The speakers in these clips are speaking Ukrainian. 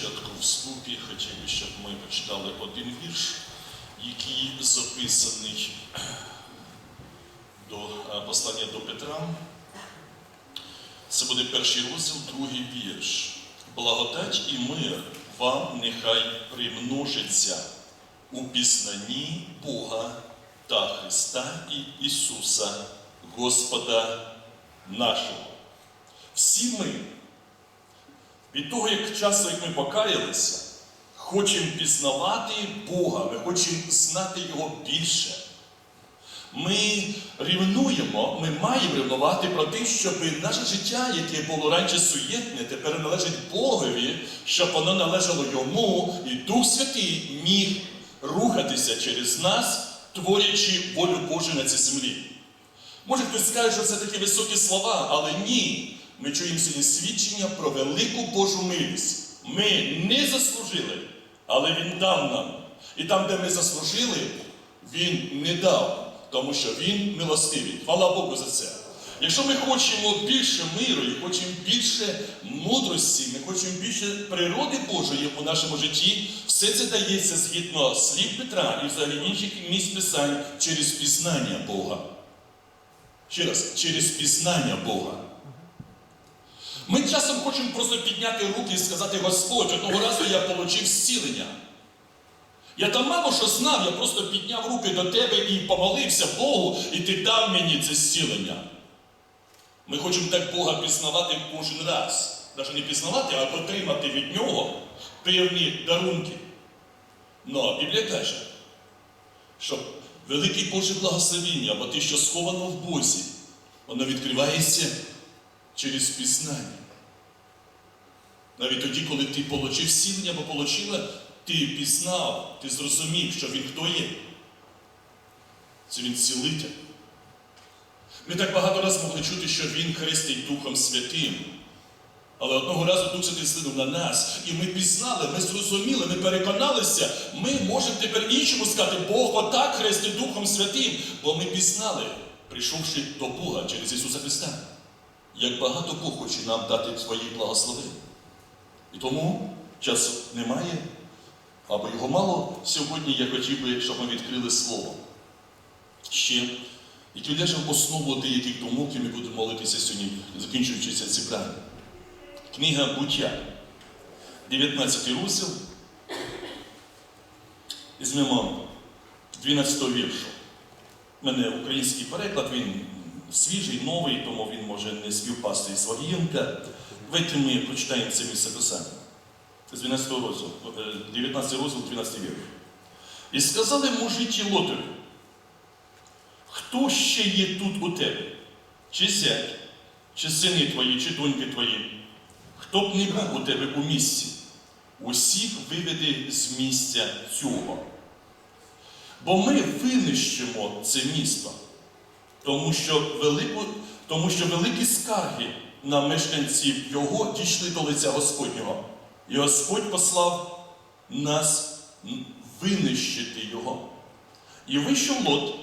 початку вступі хотів би, щоб ми почитали один вірш, який записаний до е, послання до Петра. Це буде перший розділ, другий вірш. Благодать і мир вам нехай примножиться у пізнанні Бога та Христа і Ісуса, Господа нашого. Всі ми від того, як часто як ми покаялися, хочемо пізнавати Бога, ми хочемо знати Його більше. Ми рівнуємо, ми маємо рівнувати про те, щоб наше життя, яке було раніше суєтне, тепер належить Богові, щоб воно належало йому, і Дух Святий міг рухатися через нас, творячи волю Божу на цій землі. Може, хтось скаже, що це такі високі слова, але ні. Ми чуємо сьогодні свідчення про велику Божу милість. Ми не заслужили, але Він дав нам. І там, де ми заслужили, Він не дав, тому що Він милостивий. Хвала Богу за це. Якщо ми хочемо більше миру і хочемо більше мудрості, ми хочемо більше природи Божої у нашому житті, все це дається згідно слів Петра і взагалі інших місць Писань через пізнання Бога. Ще раз, через пізнання Бога. Часом хочемо просто підняти руки і сказати, Господь, одного разу я отримав зцілення. Я там мало що знав, я просто підняв руки до тебе і помолився Богу, і ти дав мені це зцілення. Ми хочемо так Бога пізнавати кожен раз. Навіть не пізнавати, а отримати від Нього певні дарунки. Но Біблія каже, що велике Боже благословіння, або те, що сховано в Бозі, воно відкривається через пізнання. Навіть тоді, коли ти получив зцілення або получила, ти пізнав, ти зрозумів, що він хто є. Це він цілитель. Ми так багато разів могли чути, що він хрестить Духом Святим. Але одного разу Дух Святий слинув на нас, і ми пізнали, ми зрозуміли, ми переконалися, ми можемо тепер іншому сказати, Бог отак хрестить Духом Святим, бо ми пізнали, прийшовши до Бога через Ісуса Христа. Як багато Бог хоче нам дати свої благослови. І тому часу немає, або його мало сьогодні, я хотів би, щоб ми відкрили Слово. Ще, ляже в основу деяких думок, і ми будемо молитися сьогодні, закінчуючи це зібрання. Книга Буття, 19 розділ. Візьмемо 12 віршу. У мене український переклад, він свіжий, новий, тому він може не співпасти із Вагієнка. Давайте ми прочитаємо це місце писання. З 12 розділу, е, 19 розділ, 12 вірш. І сказали мужиті Лотові, хто ще є тут у тебе? Чи зять, чи сини твої, чи доньки твої? Хто б не був у тебе у місці, усіх виведи з місця цього. Бо ми винищимо це місто, тому що, велику, тому що великі скарги на мешканців його дійшли до лиця Господнього. І Господь послав нас винищити його. І вийшов лот,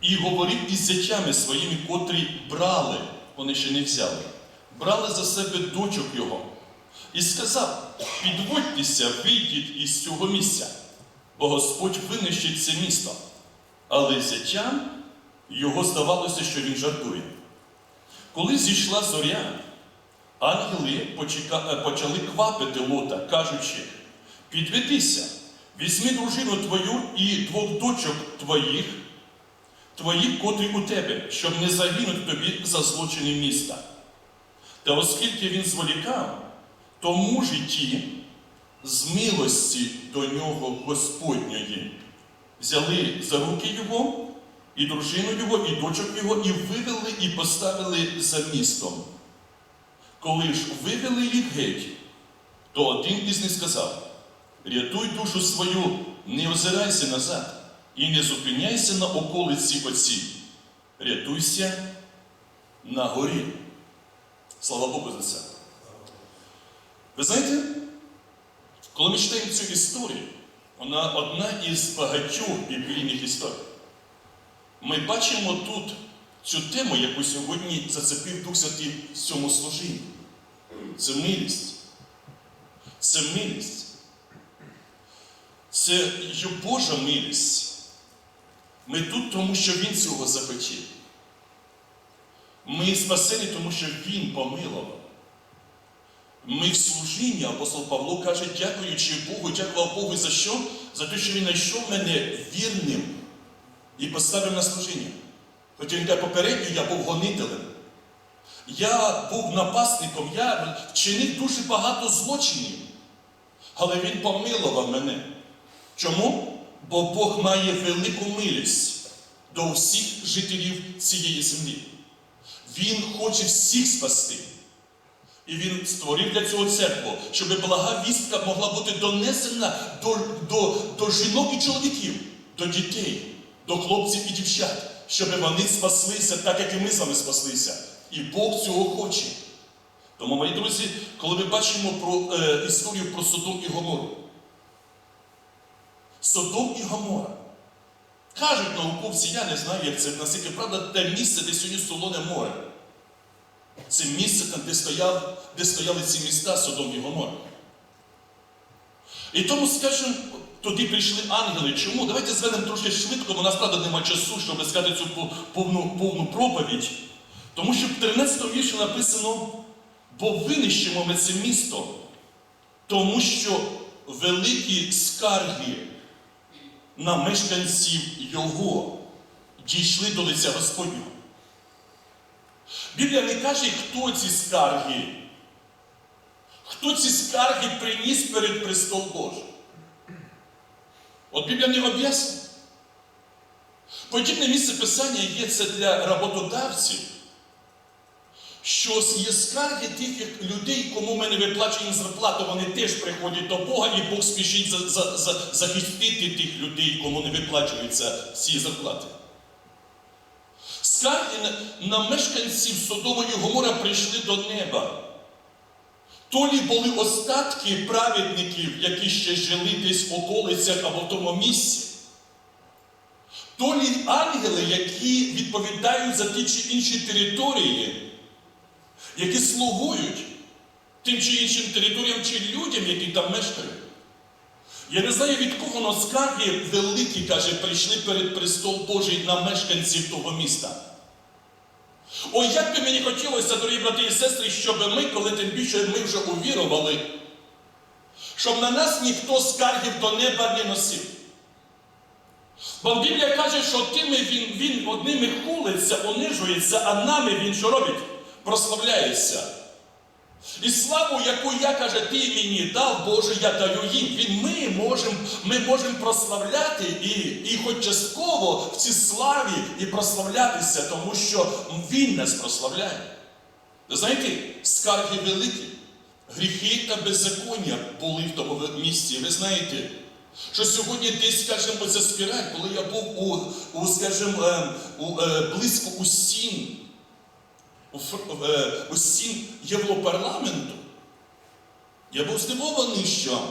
і говорив із зятями своїми, котрі брали, вони ще не взяли, брали за себе дочок його. І сказав: підводьтеся, вийдіть із цього місця, бо Господь винищить це місто. Але зятям його здавалося, що він жартує. Коли зійшла зоря, ангели е, почали квапити лота, кажучи: підведися, візьми дружину твою і двох дочок твоїх, твоїх, котрі у тебе, щоб не загинуть тобі за злочини міста. Та оскільки він зволікав, то мужі ті з милості до нього Господньої взяли за руки його, і дружину його, і дочок його, і вивели, і поставили за містом. Коли ж вивели їх геть, то один із них сказав: рятуй душу свою, не озирайся назад і не зупиняйся на околиці оцій. Рятуйся на горі. Слава Богу за це. Ви знаєте, коли ми читаємо цю історію, вона одна із багатьох біблійних історій. Ми бачимо тут цю тему, яку сьогодні зацепив Дух Святий в цьому служінні. Це милість. Це милість. Це Божа милість. Ми тут, тому що Він цього захотів. Ми спасені, тому що Він помилував. Ми в служінні, апостол Павло каже, дякуючи Богу, дякував Богу за що? За те, що він знайшов мене вірним і поставив на служіння. Хоча він попередньо я був гонителем. Я був напасником, я вчинив дуже багато злочинів. Але він помилував мене. Чому? Бо Бог має велику милість до всіх жителів цієї землі. Він хоче всіх спасти. І він створив для цього церкву, щоб блага вістка могла бути донесена до, до, до жінок і чоловіків, до дітей, до хлопців і дівчат, щоб вони спаслися, так як і ми з вами спаслися. І Бог цього хоче. Тому, мої друзі, коли ми бачимо про е, історію про Содом і Гомору. Содом і Гомора. Кажуть науковці, я не знаю, як це наскільки правда, те місце, де сьогодні солоне море. Це місце там, де, стояв, де стояли ці міста Содом і Гомора. І тому, скажімо, туди прийшли ангели. Чому? Давайте зведемо трошки швидко, бо насправді немає часу, щоб сказати цю повну, повну проповідь. Тому що в 13 вірші написано, бо винищимо ми це місто, тому що великі скарги на мешканців його дійшли до лиця Господнього. Біблія не каже, хто ці скарги. Хто ці скарги приніс перед престол Божий. От Біблія не об'яснює. Подібне місце писання є це для роботодавців, що є скарги тих людей, кому ми не виплачуємо зарплату, вони теж приходять до Бога, і Бог спішить за, за, за, захистити тих людей, кому не виплачуються ці зарплати. Скарги на, на мешканців Содому і Гомора прийшли до неба. Толі були остатки праведників, які ще жили десь в околицях або в тому місці. Толі ангели, які відповідають за ті чи інші території, які слугують тим чи іншим територіям чи людям, які там мешкають. Я не знаю, від кого но скарги великі, каже, прийшли перед престол Божий на мешканців того міста. Ой, як би мені хотілося, дорогі брати і сестри, щоб ми, коли тим більше ми вже увірували, щоб на нас ніхто скаргів до неба не носив. Бо Біблія каже, що тими він, він одними хулиться, унижується, а нами він що робить? Прославляється. І славу, яку я каже, ти мені дав, Боже, я даю їм. Він ми можемо ми можем прославляти і, і хоч частково в цій славі і прославлятися, тому що Він нас прославляє. Знаєте, скарги великі, гріхи та беззаконня були в тому місці. Ви знаєте, що сьогодні десь, скажімо, оця спіраль, коли я був у, у скажімо, е, у, е, близько у сін, е, у стін Європарламенту, я був здивований, що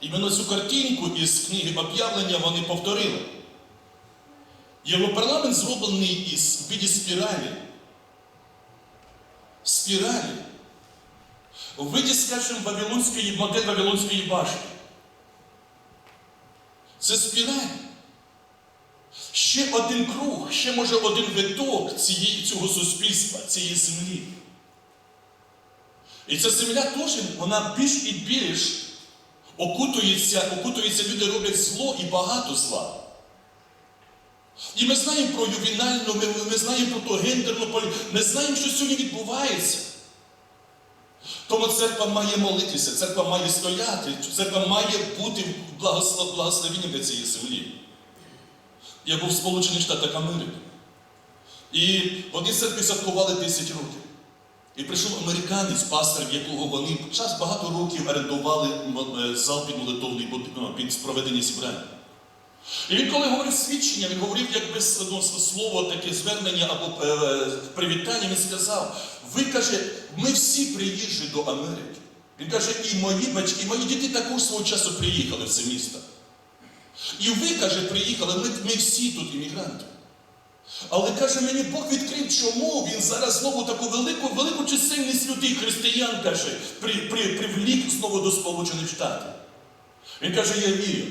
іменно цю картинку із книги об'явлення вони повторили. Європарламент зроблений із в виді спіралі. Спіралі. У виді, скажімо, Вавилонської, модель Вавилонської башти. Це спіраль. Ще один круг, ще може один виток цієї, цього суспільства, цієї землі. І ця земля теж, вона більш і більш окутується, окутується, люди роблять зло і багато зла. І ми знаємо про ювінальну, ми, ми знаємо про ту гендерну політику, ми знаємо, що сьогодні відбувається. Тому церква має молитися, церква має стояти, церква має бути благослов, благословенням для цієї землі. Я був в Сполучених Штатах Америки. І в одній церкві святкували 10 років. І прийшов американець, пастор, якого вони час багато років орендували е, зал під молитовний ну, під проведення зібрання. І він, коли говорив свідчення, він говорив якби ну, слово, таке звернення або е, привітання, він сказав: ви каже, ми всі приїжджі до Америки. Він каже, і мої батьки, і мої діти також свого часу приїхали в це місто. І ви, каже, приїхали, ми, ми всі тут іммігранти. Але каже, мені Бог відкрив, чому він зараз знову таку велику, велику чисельність людей, християн, каже, при, при, привлік знову до Сполучених Штатів. Він каже, я вірю,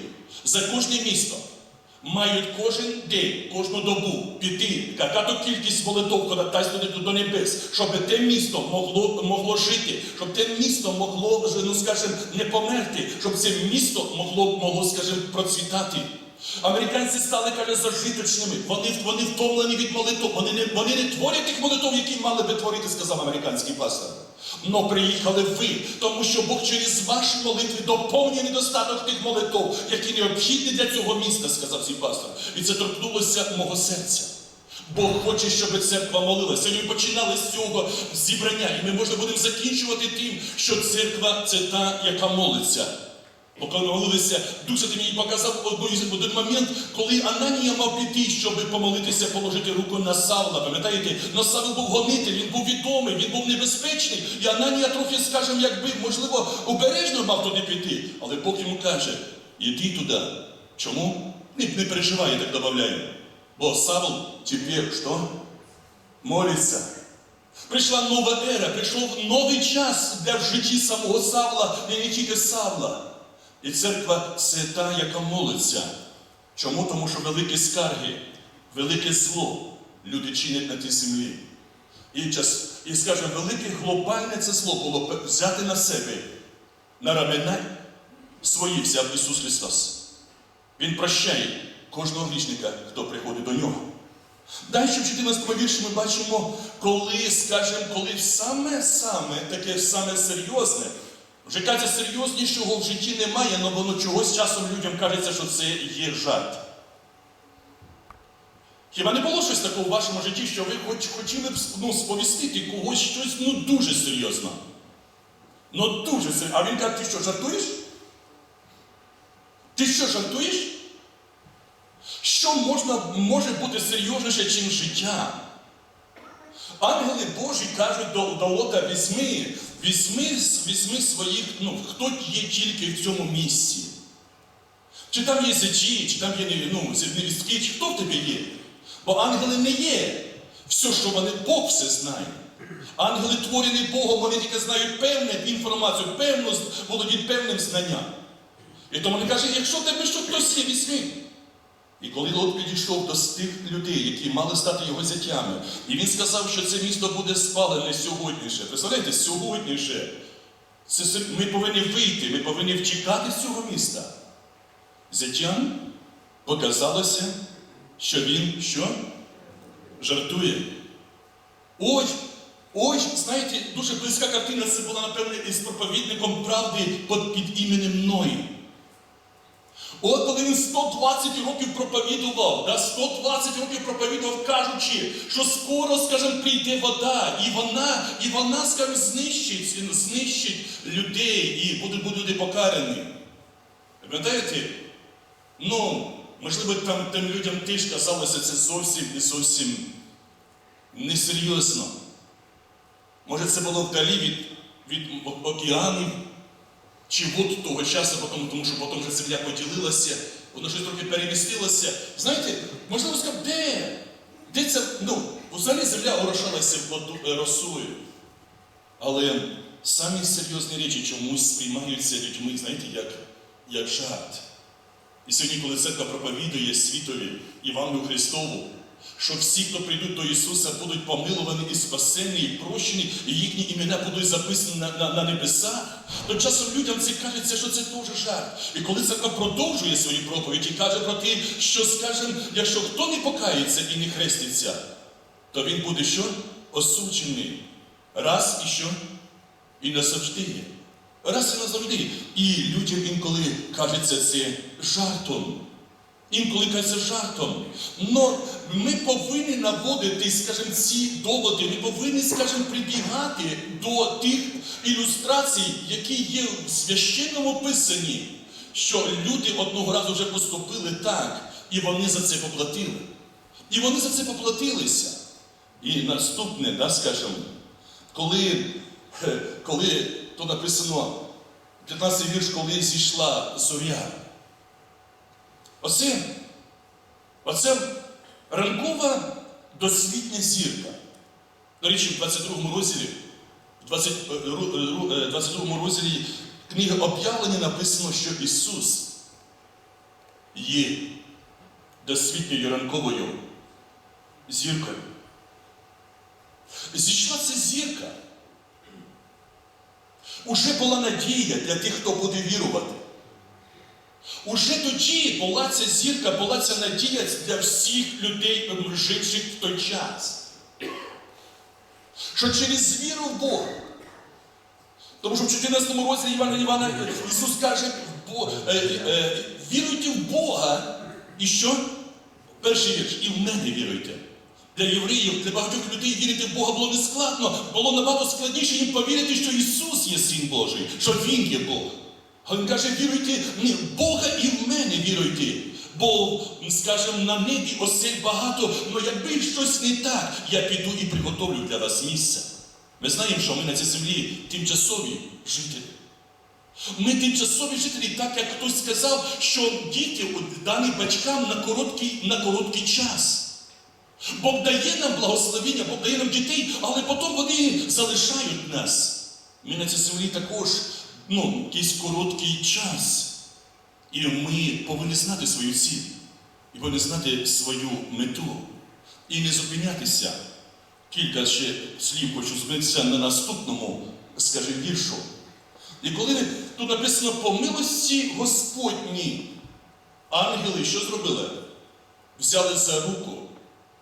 за кожне місто мають кожен день, кожну добу піти, яка кількість молитов ходатайство до- до небес, щоб те місто могло, могло жити, щоб те місто могло, ну скажімо, не померти, щоб це місто могло, могло скажімо, процвітати. Американці стали, каже, зажиточними. Вони, вони втомлені від молитв. Вони не, вони не творять тих молитв, які мали би творити, сказав американський пастор. Но приїхали ви, тому що Бог через ваші молитви доповнює недостаток тих молитв, які необхідні для цього міста, сказав цей пастор. І це торкнулося мого серця. Бог хоче, щоб церква молилася. Ми починали з цього зібрання, і ми можна будемо закінчувати тим, що церква це та, яка молиться. Молилися, Дух Святий мені показав один момент, коли Ананія мав піти, щоб помолитися, положити руку на Савла. Пам'ятаєте, но Савл був гонитель, він був відомий, він був небезпечний. І Ананія трохи, скажімо, якби, можливо, обережно мав туди піти. Але Бог йому каже: іди туди. Чому? Не, не переживай, я так додаю. Бо Савл тепер що? Молиться. Прийшла нова ера, прийшов новий час для в житті самого Савла, і не тільки Савла. І церква це та, яка молиться. Чому? Тому що великі скарги, велике зло люди чинять на тій землі. І, час, і скажімо, велике глобальне це зло було взяти на себе, на рамена свої взяв Ісус Христос. Він прощає кожного грішника, хто приходить до нього. Далі в 14 вірші ми бачимо, коли, скажімо, коли саме-саме таке саме серйозне, вже кажеться, серйознішого в житті немає, але воно чогось часом людям кажеться, що це є жарт. Хіба не було щось такого в вашому житті, що ви хоч хотіли б ну, сповістити когось щось ну, дуже серйозно? Ну дуже серйозно. А він каже, ти що, жартуєш? Ти що, жартуєш? Що можна, може бути серйозніше, ніж життя? Ангели Божі кажуть до Лота візьми, візьми, візьми своїх, ну, хто є тільки в цьому місці. Чи там є сечі, чи там є ну, невістки, чи хто в тебе є? Бо ангели не є. Все, що вони, Бог все знає. Ангели творені Богом, вони тільки знають певну інформацію, певну, володіють певним знанням. І тому він каже, якщо тебе що хтось є, візьми. І коли Лот підійшов до тих людей, які мали стати його зятями, і він сказав, що це місто буде спалене сьогодніше. Представляєте, сьогодніше. Це, се- ми повинні вийти, ми повинні втікати з цього міста. Зятям показалося, що він що? Жартує. Ой, ой, знаєте, дуже близька картина це була, напевне, із проповідником правди під, іменем Ной. От коли він 120 років проповідував, да, 120 років проповідував, кажучи, що скоро, скажімо, прийде вода, і вона, і вона, скажімо, знищить, знищить людей, і будуть, будуть люди покарані. Пам'ятаєте? Ну, можливо, там тим людям теж казалося це зовсім і зовсім несерйозно. Може, це було вдалі від, від океанів, чи вод того часу, потім, тому що потім вже земля поділилася, воно щось трохи перемістилося. Знаєте, можливо сказати, де? Де це? Ну, взагалі земля орошалася е, росою. Але самі серйозні речі чомусь сприймаються людьми, знаєте, як, як жарт. І сьогодні, коли церква проповідує світові Івангелію Христову, що всі, хто прийдуть до Ісуса, будуть помилувані і спасені, і прощені, і їхні імена будуть записані на, на, на небесах, то часом людям це що це дуже жарт. І коли церква продовжує свої проповіді, каже про те, що, скажем, якщо хто не покається і не хреститься, то він буде що? Осуджений. Раз і що? І назавжди. Раз і назавжди. І людям інколи кажеться це жартом. Інколи кажеться жартом. Но ми повинні наводити, скажімо, ці доводи, ми повинні, скажімо, прибігати до тих ілюстрацій, які є в священному писанні, що люди одного разу вже поступили так, і вони за це поплатили. І вони за це поплатилися. І наступне, да, скажімо, коли, коли то написано, 15 вірш, коли зійшла зоря. Оце, оце ранкова досвітня зірка. До речі, в 22 розділі, в 20, е, е, е, 22 розділі книги об'явлення написано, що Ісус є досвітньою ранковою зіркою. Зійшла ця зірка. Уже була надія для тих, хто буде вірувати. Уже тоді була ця зірка, була ця надія для всіх людей, живших в той час. Що через віру в Бога. Тому що в 14 розділі Івана Івана Ісус каже, «Бо- е, е, віруйте в Бога. І що? Перший вірш, і в мене віруйте. Для євреїв, для багатьох людей вірити в Бога було не складно, було набагато складніше їм повірити, що Ісус є Син Божий, що Він є Бог. А Він каже, віруйте не в Бога і в мене віруйте. Бо, скажімо, на небі осель багато, але якби щось не так, я піду і приготовлю для вас місце. Ми знаємо, що ми на цій землі тимчасові жителі. Ми тимчасові жителі, так як хтось сказав, що діти дані батькам на короткий, на короткий час. Бог дає нам благословення, Бог дає нам дітей, але потім вони залишають нас. Ми на цій землі також ну, якийсь короткий час. І ми повинні знати свою ціль, і повинні знати свою мету. І не зупинятися. Кілька ще слів хочу зупинитися на наступному, скажімо, віршу. І коли тут написано по милості Господній, ангели що зробили? Взяли за руку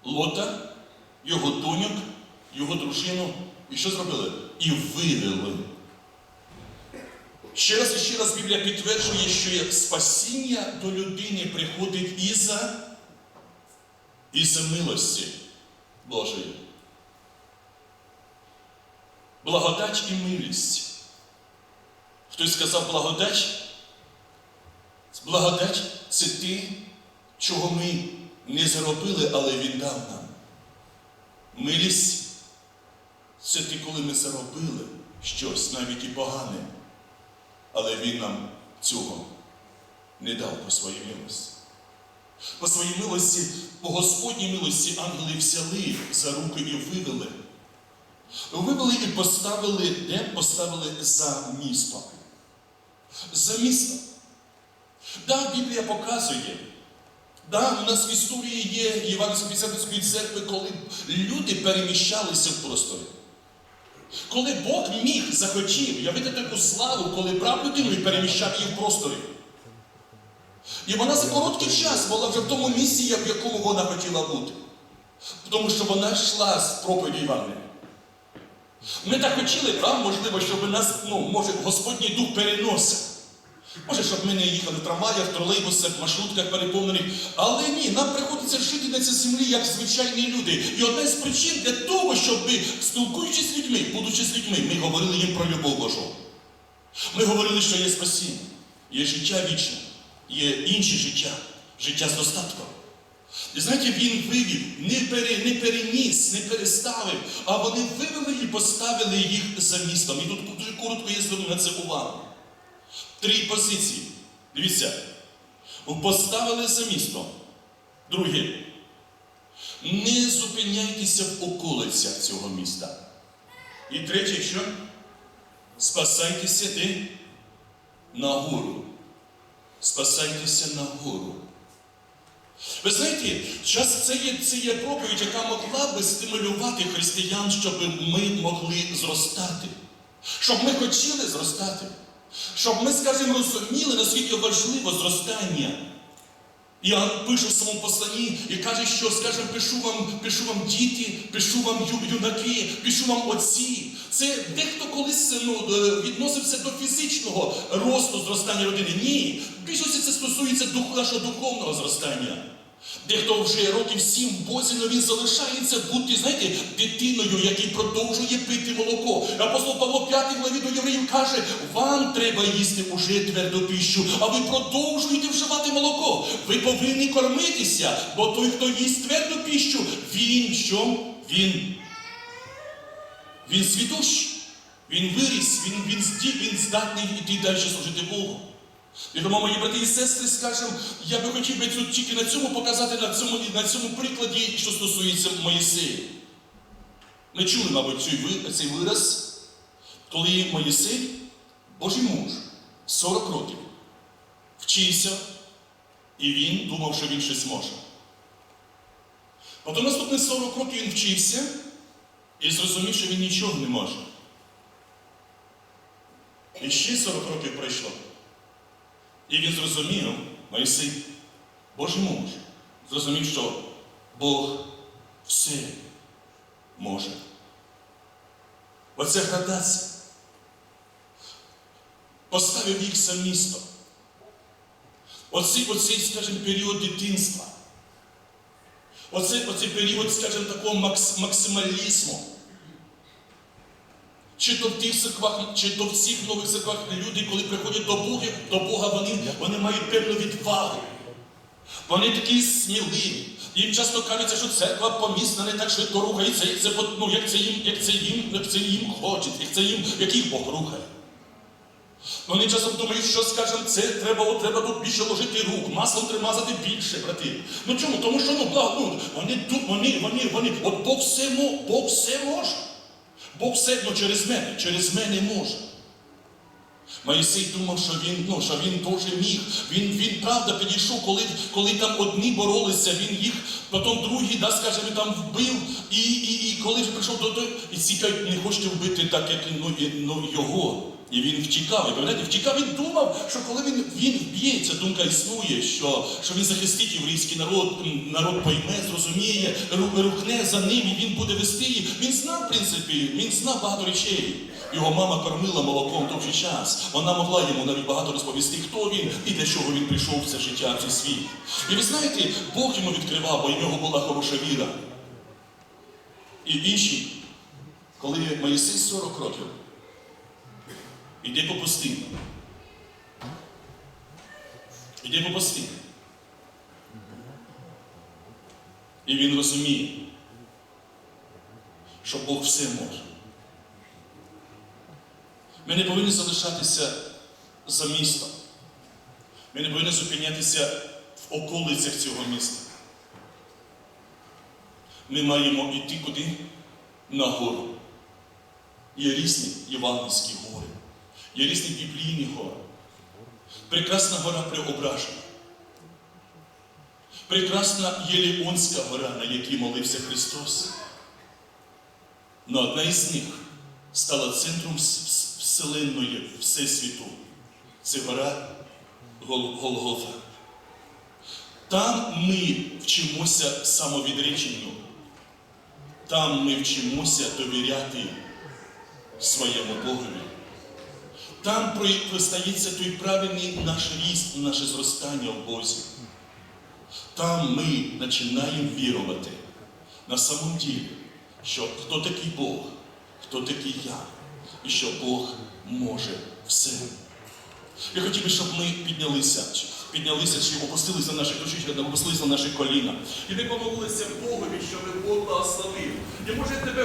Лота, його доньок, його дружину, і що зробили? І вивели. Ще раз і ще раз Біблія підтверджує, що спасіння до людини приходить із-за із милості Божої. Благодать і милість. Хтось сказав благодать? Благодать це те, чого ми не заробили, але Він дав нам. Милість це те, коли ми заробили щось, навіть і погане, але Він нам цього не дав по своїй милості. По своїй милості, по Господній милості ангели взяли за руки і вивели. Вивели і поставили, де поставили за місто. За місто. Да, Біблія показує. Да, у нас в історії є Євангельсько-Пісятницької церкви, коли люди переміщалися в просторі. Коли Бог міг, захотів явити таку славу, коли брав людину і переміщав її в просторі. І вона за короткий час була вже в тому місці, в якому вона хотіла бути. Тому що вона йшла з проповіді Івани. Ми так хотіли, правда, можливо, щоб нас, ну, може, Господній Дух переносив. Може, щоб ми не їхали в трамваях, тролейбусах, маршрутках переповнених. Але ні, нам приходиться жити на цій землі як звичайні люди. І одна з причин для того, щоб ми, спілкуючись з людьми, будучи з людьми, ми говорили їм про любов Божу. Ми говорили, що є спасіння, є життя вічне, є інше життя, життя з достатком. І знаєте, він вивів, не, пере, не переніс, не переставив, а вони вивели і поставили їх за містом. І тут дуже коротко я зверну на це увагу. Три позиції. Дивіться. Поставили за місто. Друге. Не зупиняйтеся в околицях цього міста. І третє, що? Спасайтеся де? На гору. Спасайтеся на гору. Ви знаєте, час це є, це є проповідь, яка могла би стимулювати християн, щоб ми могли зростати. Щоб ми хотіли зростати. Щоб ми, скажімо, розуміли, наскільки важливо зростання. Я пишу в своєму посланні і каже, що, скажімо, пишу вам, пишу вам діти, пишу вам юнаки, пишу вам отці. Це дехто колись ну, е, відносився до фізичного росту зростання родини. Ні. Більшості це стосується нашого духовного зростання. Дехто вже років сім в Бозі, але він залишається бути, знаєте, дитиною, який продовжує пити молоко. Апостол Павло 5 главі до євреїв каже, вам треба їсти уже тверду піщу, а ви продовжуєте вживати молоко. Ви повинні кормитися, бо той, хто їсть тверду піщу, він що? Він, він свідущий. Він виріс, він, він, зді- він здатний йти далі служити Богу. І тому, мої брати і сестри, скажемо, я би хотів би тут тільки на цьому показати, на цьому, на цьому прикладі, що стосується Моїсея. Ми чули, мабуть, цей вираз, коли Моїсей, Божий муж, 40 років, вчився, і він думав, що він щось може. Потім наступні 40 років він вчився і зрозумів, що він нічого не може. І ще 40 років пройшло. І він зрозумів, Моїсей, Божий муж, зрозумів, що Бог все може. Оця градація. Поставив їх за місто. Оцей, оцей, скажімо, період дитинства. Оцей, оцей період, скажімо, такого максималізму. Чи то в тих церквах, чи то в цих нових церквах люди, коли приходять до Бога, до Бога вони, вони мають певну відвагу. Вони такі сміливі. Їм часто кажеться, що церква помісна не так швидко рухається, як це, ну, як це, їм, як це їм, як це їм хоче, як це їм, як їх Бог рухає. Вони часом думають, що скажемо, це треба, от, треба тут більше ложити рук, маслом треба мазати більше, брати. Ну чому? Тому що ну, благо, ну, вони тут, вони, вони, вони, от Бог все, Бог все може. Бог все одно через мене, через мене може. Моїсей думав, що він, ну, що він теж міг. Він, він правда підійшов, коли, коли там одні боролися, він їх, потім другі, да, скажімо, там вбив, і, і, і коли прийшов до того, і ці не хочете вбити так, як ну, ну, його. І він втікав. І пам'ятаєте, втікав, він думав, що коли він, він вб'є, думка існує, що, що він захистить єврейський народ, народ пойме, зрозуміє, рухне за ним, і він буде вести їх. Він знав, в принципі, він знав багато речей. Його мама кормила молоком довгий час. Вона могла йому навіть багато розповісти, хто він і для чого він прийшов в це життя, в цей світ. І ви знаєте, Бог йому відкривав, бо в нього була хороша віра. І інші, коли Моїсей 40 років іде по пустині. Іде по пустині. І він розуміє, що Бог все може. Ми не повинні залишатися за містом. Ми не повинні зупинятися в околицях цього міста. Ми маємо йти куди? На гору. Є різні євангельські гори, є різні біблійні гори. Прекрасна гора Преображена. Прекрасна Єліонська гора, на якій молився Христос. Но одна із них стала центром вс- вс- вселенної Всесвіту. Це гора Гол- Голгофа. Там ми вчимося самовідреченню. Там ми вчимося довіряти своєму Богові. Там простається той правильний наш ріст, наше зростання в Бозі. Там ми починаємо вірувати на самом ділі, що хто такий Бог, хто такий я, і що Бог може все. Я хотів би, щоб ми піднялися, піднялися чи опустилися на наші чи опустилися на наші коліна. І ми помолилися Богові, щоб Бог благословив. І може тебе